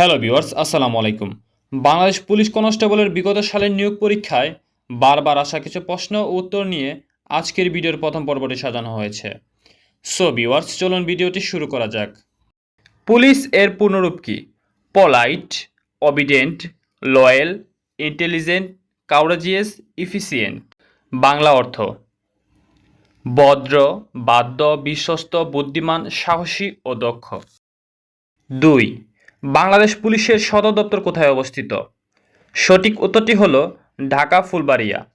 Hello viewers, আসসালামু আলাইকুম। Bangladesh police কনস্টেবলের বিগত সালের নিয়োগ পরীক্ষায় বারবার আসা কিছু প্রশ্ন ও উত্তর নিয়ে আজকের ভিডিওর প্রথম পর্বটি সাজানো হয়েছে। সো ভিউয়ার্স, চলুন ভিডিওটি শুরু করা যাক। পুলিশ এর পূর্ণরূপ কি? Polite obedient loyal, intelligent, courageous, efficient. Bangla অর্থ, ভদ্র বাদ্য বিশ্বস্ত, বুদ্ধিমান, সাহসী ও দক্ষ। দুই বাংলাদেশ পুলিশের সদর দপ্তর কোথায় অবস্থিত? সঠিক উত্তরটি হল ঢাকা ফুলবাড়িয়া।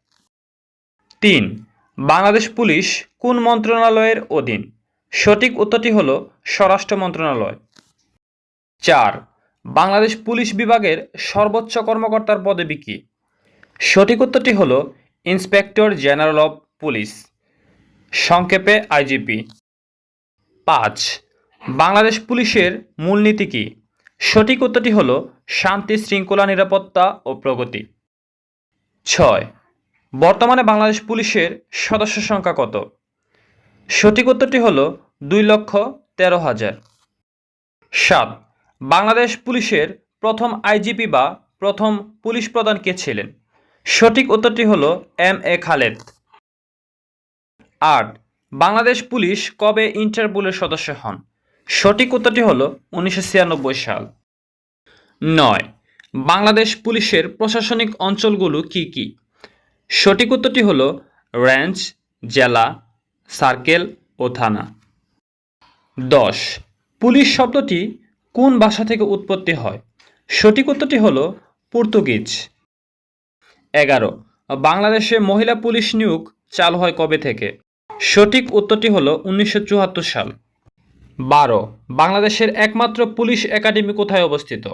তিন, বাংলাদেশ পুলিশ কোন মন্ত্রণালয়ের অধীন? সঠিক উত্তরটি হল স্বরাষ্ট্র মন্ত্রণালয়। চার, বাংলাদেশ পুলিশ বিভাগের সর্বোচ্চ কর্মকর্তার পদবি কী? সঠিক উত্তরটি হল ইন্সপেক্টর জেনারেল অফ পুলিশ, সংক্ষেপে আইজিপি। পাঁচ, বাংলাদেশ পুলিশের মূলনীতি কী? সঠিক উত্তরটি হল শান্তি, শৃঙ্খলা, নিরাপত্তা ও প্রগতি। ছয়, বর্তমানে বাংলাদেশ পুলিশের সদস্য সংখ্যা কত? সঠিক উত্তরটি হল দুই লক্ষ তেরো হাজার। সাত, বাংলাদেশ পুলিশের প্রথম আইজিপি বা প্রথম পুলিশ প্রধান কে ছিলেন? সঠিক উত্তরটি হল এম এ খালেদ। আট, বাংলাদেশ পুলিশ কবে ইন্টারপোলের সদস্য হন? সঠিক উত্তরটি হল উনিশশো ছিয়ানব্বই সাল। নয়। বাংলাদেশ পুলিশের প্রশাসনিক অঞ্চলগুলো কি কি? সঠিক উত্তরটি হল রেঞ্জ জেলা, সার্কেল ও থানা। দশ। পুলিশ শব্দটি কোন ভাষা থেকে উৎপত্তি হয়? সঠিক উত্তরটি হল পর্তুগিজ। এগারো। বাংলাদেশে মহিলা পুলিশ নিয়োগ চালু হয় কবে থেকে? সঠিক উত্তরটি হল উনিশশো চুয়াত্তর সাল। বারো। বাংলাদেশের একমাত্র পুলিশ একাডেমি কোথায় অবস্থিত?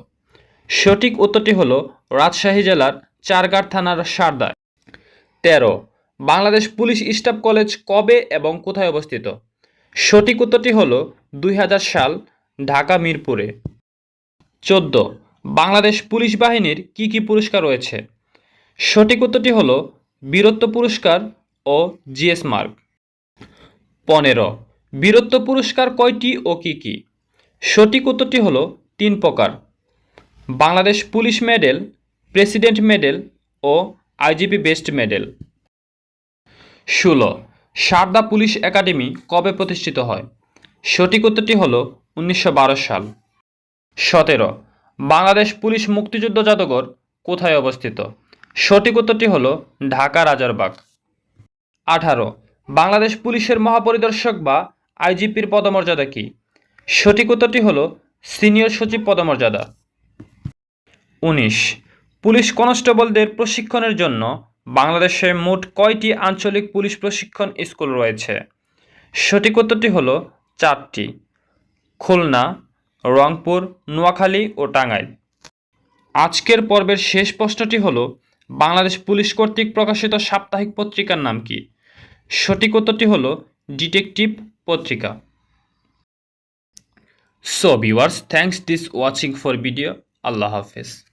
সঠিক উত্তরটি হল রাজশাহী জেলার চারঘাট থানার সারদায় তেরো, বাংলাদেশ পুলিশ স্টাফ কলেজ কবে এবং কোথায় অবস্থিত? সঠিক উত্তরটি হল দুই হাজার সাল ঢাকা মিরপুরে। চোদ্দ, বাংলাদেশ পুলিশ বাহিনীর কি কি পুরস্কার রয়েছে? সঠিক উত্তরটি হল বীরত্ব পুরস্কার ও জিএস মার্ক। পনেরো, বীরত্ব পুরস্কার কয়টি ও কি কি? সঠিক উত্তরটি হল তিন প্রকার। Bangladesh police medal, president medal ও আইজিপি বেস্ট মেডেল। ষোলো, সারদা পুলিশ একাডেমি কবে প্রতিষ্ঠিত হয়? সঠিক উত্তরটি হল উনিশশো বারো সাল। সতেরো, বাংলাদেশ পুলিশ মুক্তিযুদ্ধ জাদুঘর কোথায় অবস্থিত? সঠিক উত্তরটি হল ঢাকা রাজারবাগ। আঠারো, বাংলাদেশ পুলিশের মহাপরিদর্শক বা আইজিপির পদমর্যাদা কি? সঠিক উত্তরটি হল সিনিয়র সচিব পদমর্যাদা। উনিশ। পুলিশ কনস্টেবলদের প্রশিক্ষণের জন্য বাংলাদেশে মোট কয়টি আঞ্চলিক পুলিশ প্রশিক্ষণ স্কুল রয়েছে? সঠিক উত্তরটি হল চারটি। খুলনা, রংপুর, নোয়াখালী ও টাঙ্গাইল। আজকের পর্বের শেষ প্রশ্নটি হল, বাংলাদেশ পুলিশ কর্তৃক প্রকাশিত সাপ্তাহিক পত্রিকার নাম কি? সঠিক উত্তরটি হল, ডিটেকটিভ পত্রিকা। So viewers thanks this watching for video আল্লাহ হাফেজ।